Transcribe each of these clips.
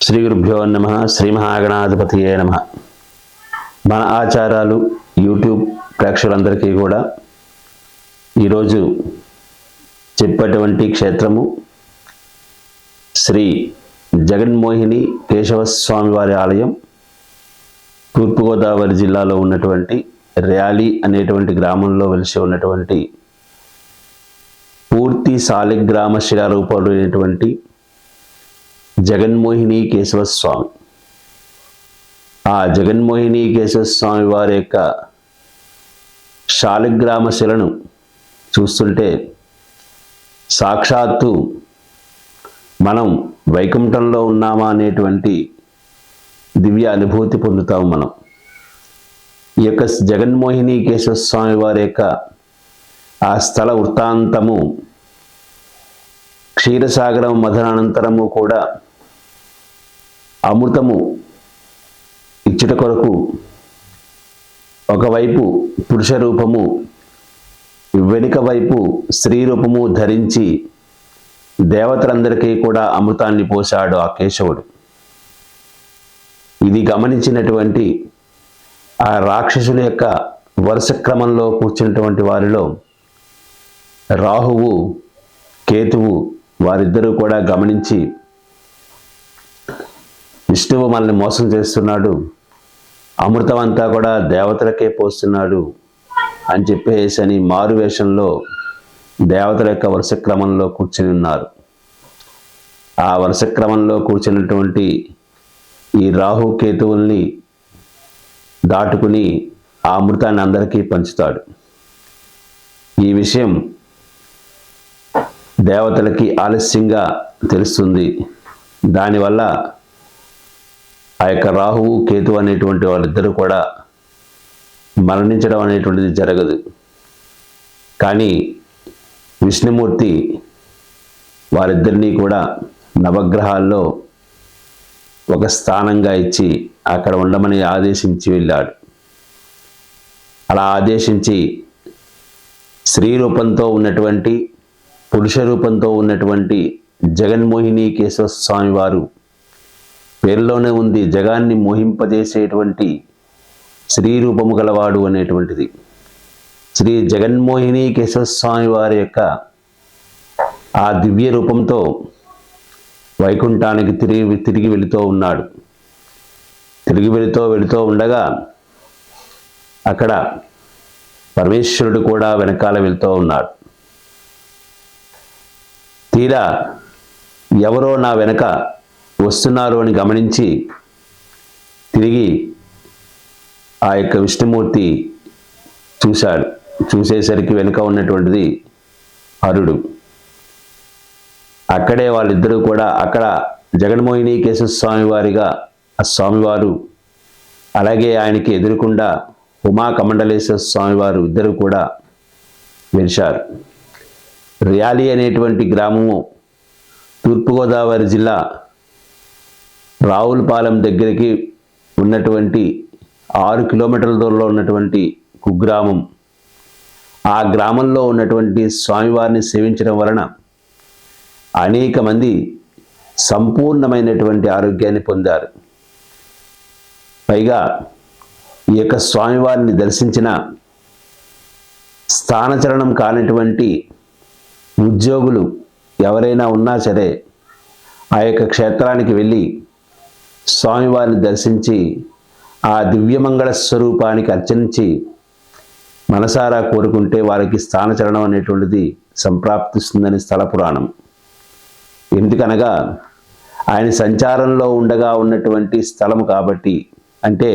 శ్రీ గురుభ్యో నమ శ్రీ మహాగణాధిపతియే నమ. మన ఆచారాలు యూట్యూబ్ ప్రేక్షకులందరికీ కూడా ఈరోజు చెప్పేటువంటి క్షేత్రము శ్రీ జగన్మోహిని కేశవస్వామి వారి ఆలయం తూర్పుగోదావరి జిల్లాలో ఉన్నటువంటి ర్యాలీ అనేటువంటి గ్రామంలో వెలిసి ఉన్నటువంటి పూర్తి సాలిగ్రామ అయినటువంటి జగన్మోహిని కేశవస్వామి. ఆ జగన్మోహిని కేశవస్వామి వారి యొక్క శాలిగ్రామ శిలను చూస్తుంటే సాక్షాత్తు మనం వైకుంఠంలో ఉన్నామా అనేటువంటి దివ్య అనుభూతి పొందుతాం మనం. ఈ యొక్క జగన్మోహిని కేశవస్వామి వారి యొక్క ఆ స్థల వృత్తాంతము క్షీరసాగరం మధనానంతరము కూడా అమృతము ఇచ్చుట కొరకు ఒకవైపు పురుష రూపము వెనుక వైపు స్త్రీ రూపము ధరించి దేవతలందరికీ కూడా అమృతాన్ని పోశాడు ఆ కేశవుడు. ఇది గమనించినటువంటి ఆ రాక్షసుల యొక్క వరుస క్రమంలో కూర్చున్నటువంటి వారిలో రాహువు కేతువు వారిద్దరూ కూడా గమనించి విష్ణువు మనల్ని మోసం చేస్తున్నాడు. అమృతం అంతా కూడా దేవతలకే పోస్తున్నాడు అని చెప్పేసి అని మారు వేషంలో దేవతల యొక్క వరుస క్రమంలో కూర్చుని ఉన్నారు. ఆ వరుస క్రమంలో కూర్చున్నటువంటి ఈ రాహు కేతువుల్ని దాటుకుని ఆ అమృతాన్ని అందరికీ పంచుతాడు. ఈ విషయం దేవతలకి ఆలస్యంగా తెలుస్తుంది. దానివల్ల ఆ యొక్క రాహువు కేతు అనేటువంటి వాళ్ళిద్దరూ కూడా మరణించడం అనేటువంటిది జరగదు. కానీ విష్ణుమూర్తి వారిద్దరినీ కూడా నవగ్రహాల్లో ఒక స్థానంగా ఇచ్చి అక్కడ ఉండమని ఆదేశించి వెళ్ళాడు. అలా ఆదేశించి స్త్రీ రూపంతో ఉన్నటువంటి పురుష రూపంతో ఉన్నటువంటి జగన్మోహిని కేశవ స్వామి వారు పేరులోనే ఉంది. జగాన్ని మోహింపజేసేటువంటి శ్రీ రూపము గలవాడు అనేటువంటిది. శ్రీ జగన్మోహిని కేశవ స్వామి వారి యొక్క ఆ దివ్య రూపంతో వైకుంఠానికి తిరిగి తిరిగి వెళుతూ ఉన్నాడు. తిరిగి వెళుతూ వెళుతూ ఉండగా అక్కడ పరమేశ్వరుడు కూడా వెనకాల వెళ్తూ ఉన్నాడు. తీరా ఎవరో నా వెనక వస్తున్నారు అని గమనించి తిరిగి ఆ యొక్క విష్ణుమూర్తి చూశాడు. చూసేసరికి వెనుక ఉన్నటువంటిది హరుడు అక్కడే వాళ్ళిద్దరూ కూడా అక్కడ జగన్మోహిని కేశవస్వామి వారిగా ఆ స్వామివారు అలాగే ఆయనకి ఎదురుకుండా ఉమా కమండలేశ్వర స్వామివారు ఇద్దరు కూడా వెలిశారు ర్యాలీ అనేటువంటి గ్రామము తూర్పుగోదావరి జిల్లా రావులపాలెం దగ్గరికి ఉన్నటువంటి ఆరు కిలోమీటర్ల దూరంలో ఉన్నటువంటి కుగ్రామం. ఆ గ్రామంలో ఉన్నటువంటి స్వామివారిని సేవించడం వలన అనేక మంది సంపూర్ణమైనటువంటి ఆరోగ్యాన్ని పొందారు. పైగా ఈ యొక్క స్వామివారిని దర్శించిన స్థానచరణం కానటువంటి ఉద్యోగులు ఎవరైనా ఉన్నా సరే ఆ యొక్క క్షేత్రానికి వెళ్ళి స్వామివారిని దర్శించి ఆ దివ్యమంగళ స్వరూపానికి అర్చనించి మనసారా కోరుకుంటే వారికి స్థానచరణం అనేటువంటిది సంప్రాప్తిస్తుందని స్థల పురాణం. ఎందుకనగా ఆయన సంచారంలో ఉండగా ఉన్నటువంటి స్థలము కాబట్టి అంటే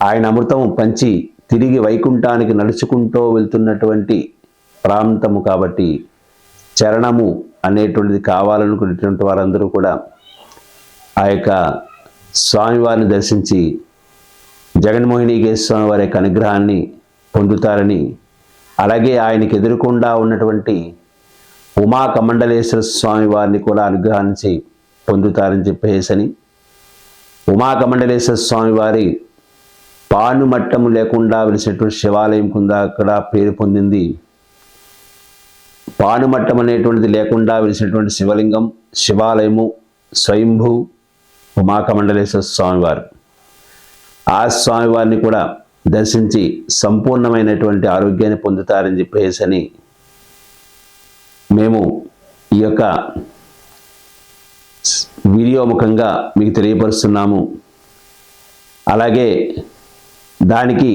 ఆయన అమృతం పంచి తిరిగి వైకుంఠానికి నడుచుకుంటూ వెళ్తున్నటువంటి ప్రాంతము కాబట్టి చరణము అనేటువంటిది కావాలనుకునేటువంటి వారందరూ కూడా ఆ యొక్క స్వామివారిని దర్శించి జగన్మోహిని స్వామి వారి యొక్క అనుగ్రహాన్ని పొందుతారని అలాగే ఆయనకి ఎదురుకుండా ఉన్నటువంటి ఉమా కమండలేశ్వర స్వామి వారిని కూడా అనుగ్రహించి పొందుతారని చెప్పేసని ఉమా కమండలేశ్వర స్వామి వారి పానుమట్టము లేకుండా వెలిసినటువంటి శివాలయం కింద అక్కడ పేరు పొందింది. పానుమట్టం అనేటువంటిది లేకుండా వెలిసినటువంటి శివలింగం శివాలయము స్వయంభూ ఉమాకమండలేశ్వర స్వామివారు. ఆ స్వామివారిని కూడా దర్శించి సంపూర్ణమైనటువంటి ఆరోగ్యాన్ని పొందుతారని చెప్పేసి అని మేము ఈ యొక్క వీడియో ముఖంగా మీకు తెలియపరుస్తున్నాము. అలాగే దానికి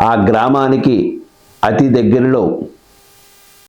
ఆ గ్రామానికి అతి దగ్గరలో